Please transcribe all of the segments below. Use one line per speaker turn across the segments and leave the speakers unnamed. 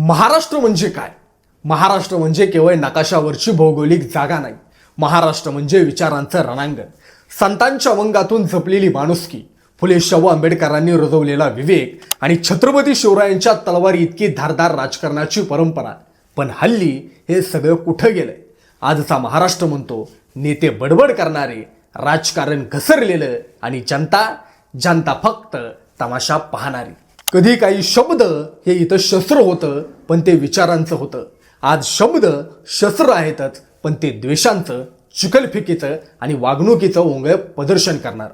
महाराष्ट्र म्हणजे काय? महाराष्ट्र म्हणजे केवळ नकाशावरची भौगोलिक जागा नाही. महाराष्ट्र म्हणजे विचारांचं रणांगण. संतांच्या अवंगातून जपलेली माणुसकी फुले शाहू आंबेडकरांनी रुजवलेला विवेक आणि छत्रपती शिवरायांच्या तलवारी इतकी धारदार राजकारणाची परंपरा. पण हल्ली हे सगळं कुठं गेलंय? आजचा महाराष्ट्र म्हणतो नेते बडबड करणारे राजकारण घसरलेलं आणि जनता जनता फक्त तमाशा पाहणारी. कधी काही शब्द हे इथं शस्त्र होतं पण ते विचारांचं होतं. आज शब्द शस्त्र आहेतच पण ते द्वेषांचं चिखलफिकीचं आणि वागणुकीचं ओंगळ प्रदर्शन करणार.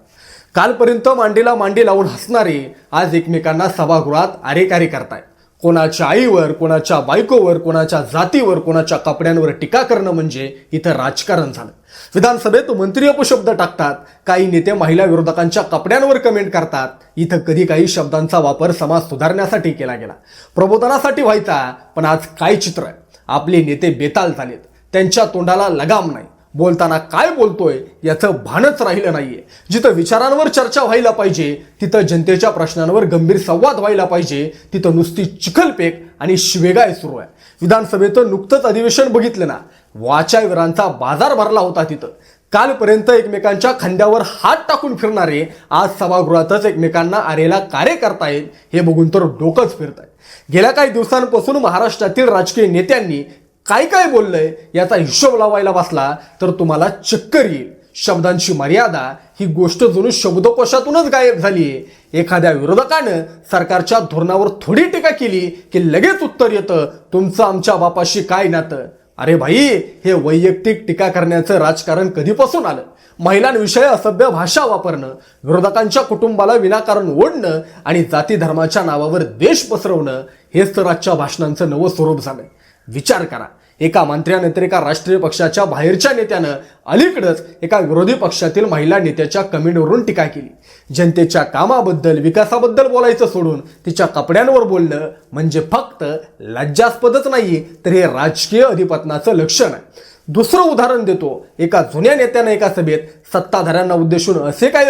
कालपर्यंत मांडीला मांडी लावून हसणारे आज एकमेकांना सभागृहात आरेकारी करतायत. कोणाच्या आईवर कोणाच्या बायकोवर कोणाच्या जातीवर कोणाच्या कपड्यांवर टीका करणं म्हणजे इथं राजकारण झालं. विधानसभेत मंत्री अपशब्द टाकतात काही नेते महिला विरोधकांच्या कपड्यांवर कमेंट करतात. इथं कधी काही शब्दांचा वापर समाज सुधारण्यासाठी केला गेला. प्रबोधनासाठी व्हायचा पण आज काय चित्र आहे? आपले नेते बेताल झालेत. त्यांच्या तोंडाला लगाम नाही. बोलताना काय बोलतोय याचं भानच राहिलं नाहीये. जिथं विचारांवर चर्चा व्हायला पाहिजे तिथं जनतेच्या प्रश्नांवर गंभीर संवाद व्हायला पाहिजे तिथं नुसती चिखलपेक आणि शिवेगाय सुरू आहे. विधानसभेचं नुकतंच अधिवेशन बघितलं ना वाचावीरांचा बाजार भरला होता तिथं. कालपर्यंत एकमेकांच्या खांद्यावर हात टाकून फिरणारे आज सभागृहातच एकमेकांना आरेला कार्य करतायत हे बघून तर डोकंच फिरत आहे गेल्या काही दिवसांपासून महाराष्ट्रातील राजकीय नेत्यांनी काय काय बोललंय याचा हिशोब लावायला बसला तर तुम्हाला चक्कर येईल. शब्दांची मर्यादा ही गोष्ट जणू शब्दकोशातूनच गायब झालीये. एखाद्या विरोधकानं सरकारच्या धोरणावर थोडी टीका केली की लगेच उत्तर येतं. तुमचं आमच्या बापाशी काय नातं? अरे भाई हे वैयक्तिक टीका करण्याचं राजकारण कधीपासून आलं? महिलांविषयी असभ्य भाषा वापरणं विरोधकांच्या कुटुंबाला विनाकारण ओढणं आणि जाती धर्माच्या नावावर द्वेष पसरवणं हेच तर आजच्या भाषणांचं नवं स्वरूप झालंय. विचार करा. एका मंत्र्यानंतर एका राष्ट्रीय पक्षाच्या बाहेरच्या नेत्यानं अलीकडंच एका विरोधी पक्षातील महिला नेत्याच्या कमेंटवरून टीका केली. जनतेच्या कामाबद्दल विकासाबद्दल बोलायचं सोडून तिच्या कपड्यांवर बोलणं म्हणजे फक्त लज्जास्पदच नाही तर हे राजकीय अधिपतनाचं लक्षण आहे. दुसरं उदाहरण देतो. एका जुन्या नेत्यानं एका सभेत सत्ताधाऱ्यांना उद्देशून असे काही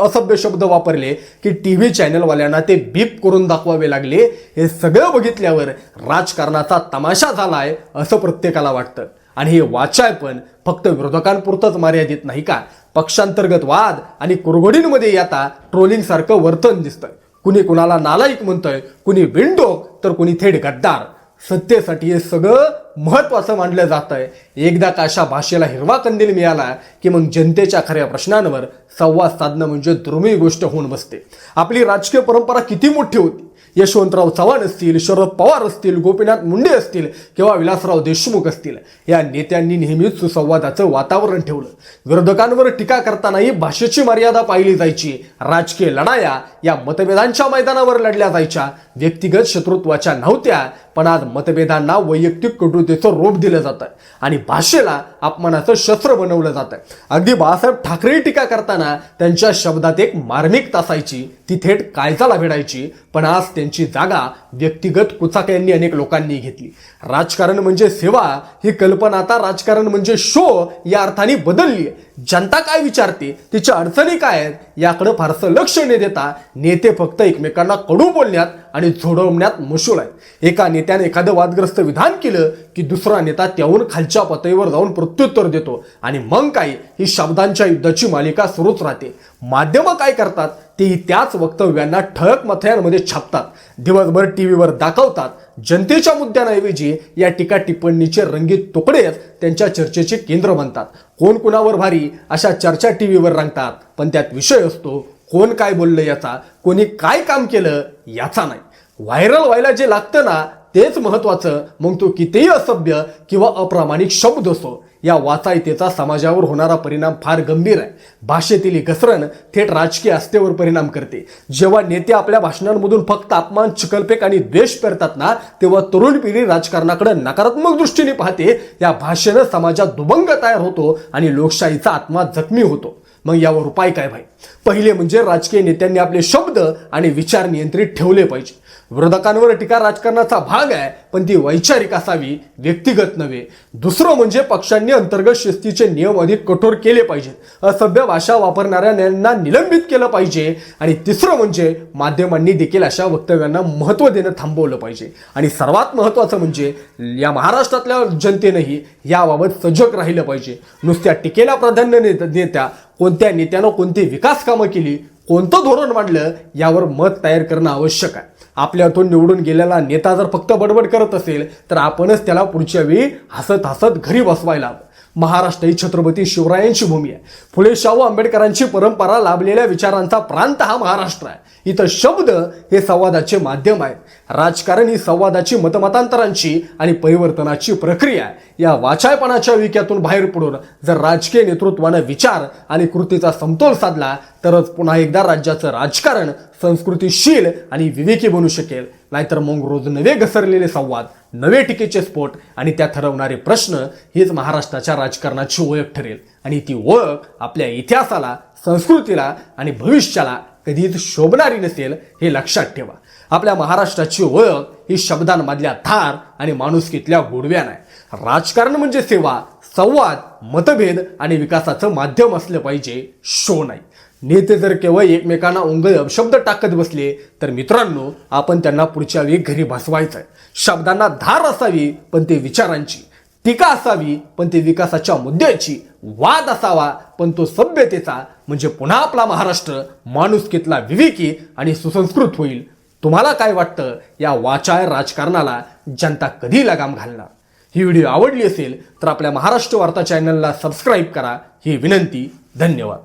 असभ्य शब्द वापरले की टी व्ही चॅनलवाल्यांना ते बीप करून दाखवावे लागले. हे सगळं बघितल्यावर राजकारणाचा तमाशा झालाय असं प्रत्येकाला वाटतं. आणि हे वाचाय पण फक्त विरोधकांपुरतंच मर्यादित नाही का? पक्षांतर्गत वाद आणि कुरघोडींमध्ये आता ट्रोलिंग सारखं वर्तन दिसतं कुणी कुणाला नालायक म्हणतंय कुणी विंडो तर कुणी थेट गद्दार. सत्तेसाठी हे सगळं महत्वाचं मानलं जात आहे एकदा का अशा भाषेला हिरवा कंदील मिळाला की मग जनतेच्या खऱ्या प्रश्नांवर संवाद साधणं म्हणजे दुर्मिळ गोष्ट होऊन बसते. आपली राजकीय परंपरा किती मोठी होती. यशवंतराव चव्हाण असतील शरद पवार असतील गोपीनाथ मुंडे असतील किंवा विलासराव देशमुख असतील या नेत्यांनी नेहमीच सुसंवादाचं वातावरण ठेवलं. विरोधकांवर टीका करतानाही भाषेची मर्यादा पाहिली जायची. राजकीय लढाया या मतभेदांच्या मैदानावर लढल्या जायच्या. व्यक्तिगत शत्रुत्वाच्या नव्हत्या पण आज मतभेदांना वैयक्तिक कटुतेचं रूप दिलं जातं आणि भाषेला अपमानाचं शस्त्र बनवलं जातं अगदी बाळासाहेब ठाकरे टीका करताना त्यांच्या शब्दात एक मार्मिकता असायची ती थेट कायद्याला भिडायची पण आज त्यांची जागा व्यक्तिगत कुचाक्यांनी अनेक लोकांनी घेतली. राजकारण म्हणजे सेवा ही कल्पना आता राजकारण म्हणजे शो या अर्थाने बदलली जनता काय विचारते तिच्या अडचणी काय आहेत याकडे फारसं लक्ष न देता नेते फक्त एकमेकांना कडू बोलण्यात आणि झोडवण्यात मशूल आहे एका नेत्याने एखादं वादग्रस्त विधान केलं की दुसरा नेता त्याहून खालच्या पातळीवर जाऊन प्रत्युत्तर देतो. आणि मग काय? ही शब्दांच्या युद्धाची मालिका सुरूच राहते. माध्यमं काय करतात? तेही त्याच वक्तव्यांना ठळक मथळ्यांमध्ये छापतात. दिवसभर टी व्हीवर दाखवतात. जनतेच्या मुद्द्यांऐवजी या टीका टिप्पणीचे रंगीत तुकडेच त्यांच्या चर्चेचे केंद्र बनतात. कोण कुणावर भारी? अशा चर्चा टी व्हीवर रंगतात. पण त्यात विषय असतो कोण काय बोललं याचा कोणी काय काम केलं याचा नाही. व्हायरल व्हायला जे लागतं ना तेच महत्वाचं. मग तो कितीही असभ्य किंवा अप्रामाणिक शब्द असो या वाचायतेचा समाजावर होणारा परिणाम फार गंभीर आहे. भाषेतील घसरण थेट राजकीय आस्थेवर परिणाम करते. जेव्हा नेते आपल्या भाषणांमधून फक्त अपमान चिकलपेक आणि द्वेष पेरतात ना तेव्हा तरुण पिढी राजकारणाकडे नकारात्मक दृष्टीने पाहते. या भाषेनं समाजात दुभंग तयार होतो आणि लोकशाहीचा आत्मा जखमी होतो. मग यावर उपाय काय भाई? पहिले म्हणजे राजकीय नेत्यांनी आपले शब्द आणि विचार नियंत्रित ठेवले पाहिजे. विरोधकांवर टीका राजकारणाचा भाग आहे पण ती वैचारिक असावी व्यक्तिगत नव्हे. दुसरं म्हणजे पक्षांनी अंतर्गत शिस्तीचे नियम अधिक कठोर केले पाहिजेत. असभ्य भाषा वापरणाऱ्यांना निलंबित केलं पाहिजे. आणि तिसरं म्हणजे माध्यमांनी देखील अशा वक्तव्यांना महत्त्व देणं थांबवलं पाहिजे. आणि सर्वात महत्त्वाचं म्हणजे या महाराष्ट्रातल्या जनतेनंही याबाबत सजग राहिलं पाहिजे. नुसत्या टीकेला प्राधान्य देत्या नेत्या कोणत्या नेत्यानं कोणती विकास कामं केली कोणतं धोरण मांडलं यावर मत तयार करणं आवश्यक आहे. आपल्यातून निवडून गेलेला नेता जर फक्त बडबड करत असेल तर आपणच त्याला पुढच्या वेळी हसत हसत घरी बसवायला हवं. महाराष्ट्र ही छत्रपती शिवरायांची भूमी आहे. फुले शाहू आंबेडकरांची परंपरा लाभलेल्या विचारांचा प्रांत हा महाराष्ट्र आहे. इथं शब्द हे संवादाचे माध्यम आहेत. राजकारण ही संवादाची मतमतांतरांची आणि परिवर्तनाची प्रक्रिया आहे. या वाचायपणाच्या विक्यातून बाहेर पडून जर राजकीय नेतृत्वानं विचार आणि कृतीचा समतोल साधला तरच पुन्हा एकदा राज्याचं राजकारण संस्कृतीशील आणि विवेकी बनू शकेल. नाहीतर मग रोज नवे घसरलेले संवाद नवे टीकेचे स्फोट आणि त्या ठरवणारे प्रश्न हेच महाराष्ट्राच्या राजकारणाची ओळख ठरेल. आणि ती ओळख आपल्या इतिहासाला संस्कृतीला आणि भविष्याला कधीच शोभणारी नसेल हे लक्षात ठेवा. आपल्या महाराष्ट्राची ओळख ही शब्दांमधल्या धार आणि माणुसकीतल्या गोडव्यान आहे. राजकारण म्हणजे सेवा संवाद मतभेद आणि विकासाचं माध्यम असलं पाहिजे शो नाही. नेते जर केवळ एकमेकांना उंगळ अपशब्द टाकत बसले तर मित्रांनो आपण त्यांना पुढच्या वेळी घरी भासवायचं आहे शब्दांना धार असावी पण ते विचारांची. टीका असावी पण ते विकासाच्या मुद्द्याची. वाद असावा पण तो सभ्यतेचा. म्हणजे पुन्हा आपला महाराष्ट्र माणुसकीतला विवेकी आणि सुसंस्कृत होईल. तुम्हाला काय वाटतं? या वाचाळ राजकारणाला जनता कधी लगाम घालणार? ही व्हिडिओ आवडली असेल तर आपल्या महाराष्ट्र वार्ता चॅनलला सबस्क्राईब करा. ही विनंती धन्यवाद.